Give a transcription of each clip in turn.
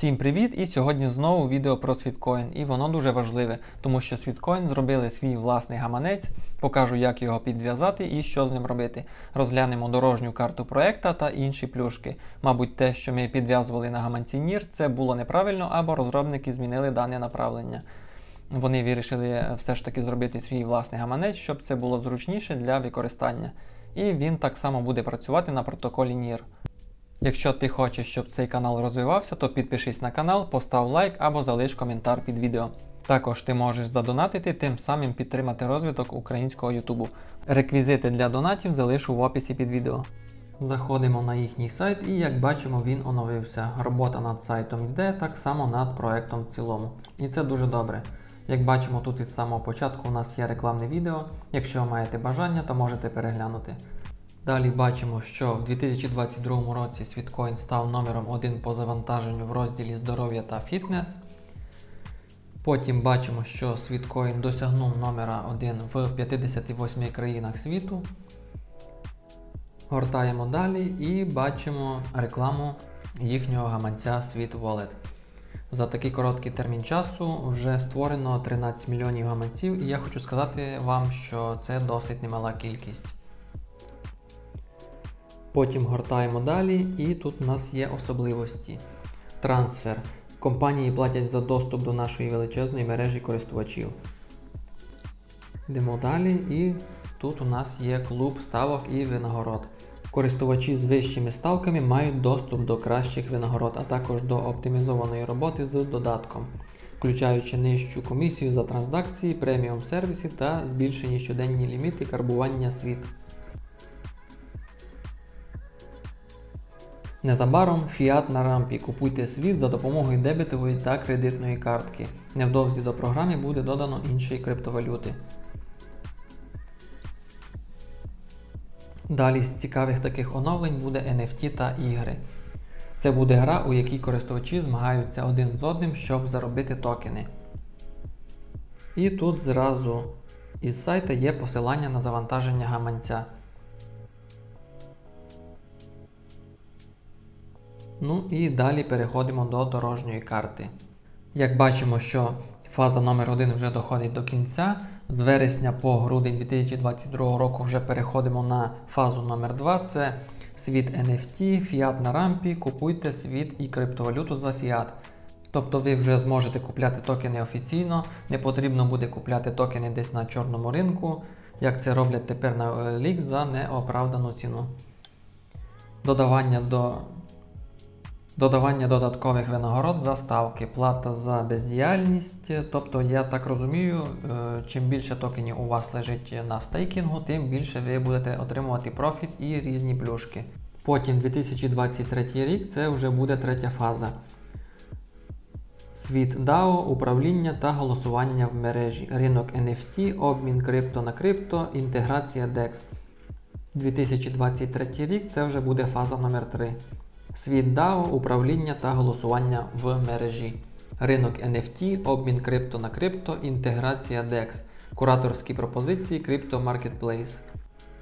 Всім привіт! І сьогодні знову відео про Світкоін. І воно дуже важливе, тому що Світкоін зробили свій власний гаманець. Покажу, як його підв'язати і що з ним робити. Розглянемо дорожню карту проекта та інші плюшки. Мабуть, те, що ми підв'язували на гаманці NIR, це було неправильно, або розробники змінили дане направлення. Вони вирішили все ж таки зробити свій власний гаманець, щоб це було зручніше для використання. І він так само буде працювати на протоколі NIR. Якщо ти хочеш, щоб цей канал розвивався, то підпишись на канал, постав лайк або залиш коментар під відео. Також ти можеш задонатити, тим самим підтримати розвиток українського Ютубу. Реквізити для донатів залишу в описі під відео. Заходимо на їхній сайт і як бачимо, він оновився. Робота над сайтом йде, так само над проектом в цілому. І це дуже добре. Як бачимо, тут із самого початку у нас є рекламне відео. Якщо маєте бажання, то можете переглянути. Далі бачимо, що в 2022 році Світкоін став номером 1 по завантаженню в розділі здоров'я та фітнес. Потім бачимо, що Світкоін досягнув номера 1 в 58 країнах світу. Гортаємо далі і бачимо рекламу їхнього гаманця Світ Wallet. За такий короткий термін часу вже створено 13 мільйонів гаманців, і я хочу сказати вам, що це досить немала кількість. Потім гортаємо далі, і тут у нас є особливості. Трансфер. Компанії платять за доступ до нашої величезної мережі користувачів. Йдемо далі, і тут у нас є клуб ставок і винагород. Користувачі з вищими ставками мають доступ до кращих винагород, а також до оптимізованої роботи з додатком, включаючи нижчу комісію за транзакції, преміум сервісів та збільшені щоденні ліміти карбування світ. Незабаром фіат на рампі. Купуйте світ за допомогою дебетової та кредитної картки. Невдовзі до програми буде додано іншої криптовалюти. Далі з цікавих таких оновлень буде NFT та ігри. Це буде гра, у якій користувачі змагаються один з одним, щоб заробити токени. І тут зразу із сайта є посилання на завантаження гаманця. Ну і далі переходимо до дорожньої карти. Як бачимо, що фаза номер 1 вже доходить до кінця. З вересня по грудень 2022 року вже переходимо на фазу номер 2 Це світ NFT, фіат на рампі, купуйте світ і криптовалюту за фіат. Тобто ви вже зможете купляти токени офіційно, не потрібно буде купляти токени десь на чорному ринку, як це роблять тепер на OLX за неоправдану ціну. Додавання до Додавання додаткових винагород за ставки, плата за бездіяльність. Тобто, я так розумію, е, чим більше токенів у вас лежить на стейкінгу, тим більше ви будете отримувати профіт і різні плюшки. Потім 2023 рік це вже буде третя фаза. Світ DAO, управління та голосування в мережі, ринок NFT, обмін крипто на крипто, інтеграція DEX. 2023 рік це вже буде фаза номер 3 Світ DAO, управління та голосування в мережі. Ринок NFT, обмін крипто на крипто, інтеграція DEX, кураторські пропозиції Crypto Marketplace.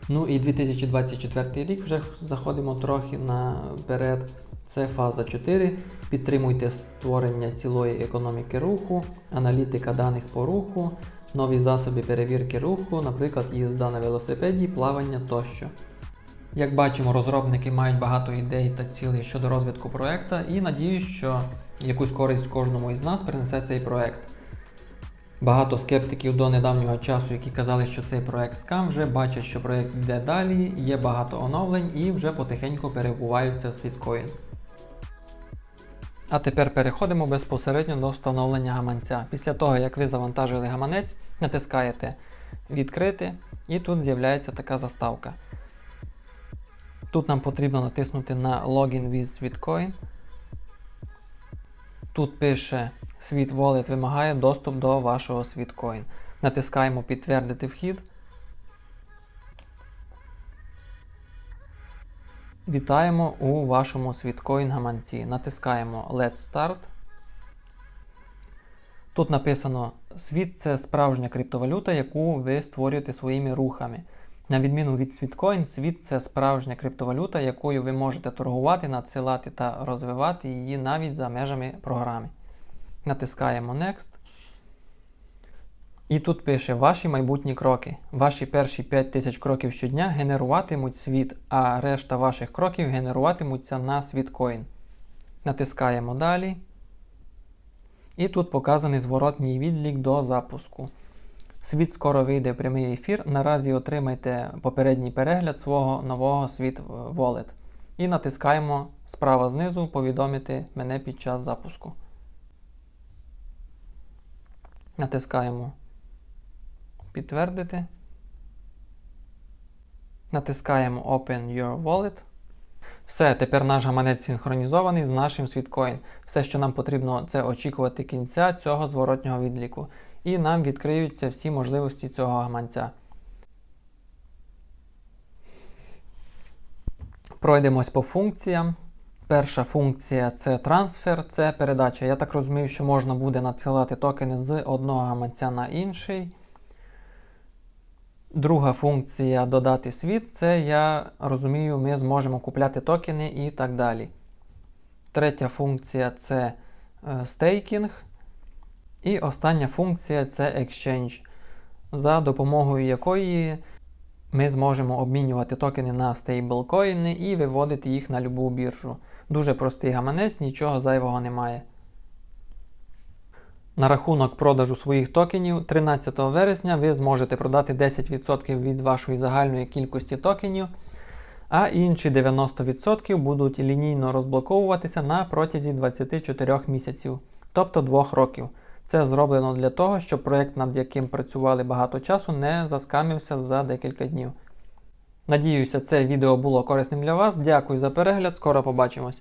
Ну і 2024 рік вже заходимо трохи наперед. Це фаза 4. Підтримуйте створення цілої економіки руху, аналітика даних по руху, нові засоби перевірки руху, наприклад, їзда на велосипеді, плавання тощо. Як бачимо, розробники мають багато ідей та цілей щодо розвитку проекту і надіюсь, що якусь користь кожному із нас принесе цей проект. Багато скептиків до недавнього часу, які казали, що цей проект скам, вже бачать, що проект йде далі, є багато оновлень і вже потихеньку перебуваються в світкоін. А тепер переходимо безпосередньо до встановлення гаманця. Після того, як ви завантажили гаманець, натискаєте Відкрити, і тут з'являється така заставка. Тут нам потрібно натиснути на Login with Sweetcoin. Тут пише Sweet Wallet вимагає доступ до вашого Sweetcoin. Натискаємо Підтвердити вхід. Вітаємо у вашому Sweetcoin гаманці. Натискаємо Let's Start. Тут написано Світ це справжня криптовалюта, яку ви створюєте своїми рухами. На відміну від Світкоін, світ це справжня криптовалюта, якою ви можете торгувати, надсилати та розвивати її навіть за межами програми. Натискаємо Next. І тут пише ваші майбутні кроки. Ваші перші 5 тисяч кроків щодня генеруватимуть світ, а решта ваших кроків генеруватимуться на світкоін. Натискаємо далі. І тут показаний зворотній відлік до запуску. Світ скоро вийде в прямий ефір. Наразі отримайте попередній перегляд свого нового світ Wallet. І натискаємо справа знизу повідомити мене під час запуску. Натискаємо підтвердити. Натискаємо Open Your Wallet. Все, тепер наш гаманець синхронізований з нашим Sweetcoin. Все, що нам потрібно, це очікувати кінця цього зворотнього відліку. І нам відкриються всі можливості цього гаманця. Пройдемось по функціям. Перша функція це трансфер, це передача. Я так розумію, що можна буде надсилати токени з одного гаманця на інший. Друга функція додати світ це я розумію, ми зможемо купляти токени і так далі. Третя функція це е, стейкінг. І остання функція це Exchange, за допомогою якої ми зможемо обмінювати токени на стейблкоїни і виводити їх на любу біржу. Дуже простий гаманець, нічого зайвого немає. На рахунок продажу своїх токенів 13 вересня ви зможете продати 10% від вашої загальної кількості токенів, а інші 90% будуть лінійно розблоковуватися на протязі 24 місяців, тобто 2 років. Це зроблено для того, щоб проєкт, над яким працювали багато часу, не заскамився за декілька днів. Надіюся, це відео було корисним для вас. Дякую за перегляд, скоро побачимось.